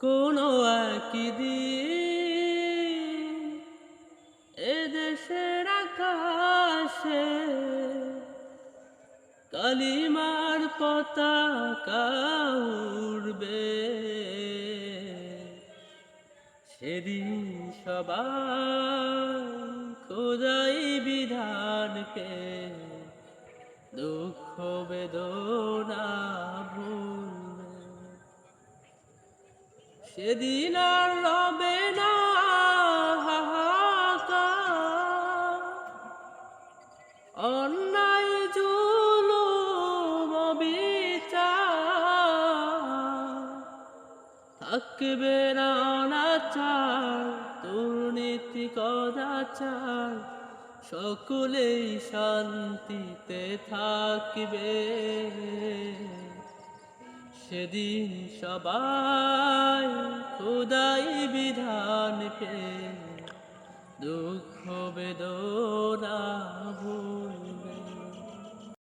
কোনো একদিন এদেশের আকাশে কালিমার পতাকা উড়বে। সেদিন সবাই খোদাই বিধানকে দুঃখ বেদনা সেদিন আর রবে না অন্যায় বিচার থাকবে না অনাচার দুর্নীতি কদাচার। সকলেই শান্তিতে থাকবে। সেদিন সবাই খোদাই বিধানকে দুঃখ বেদনা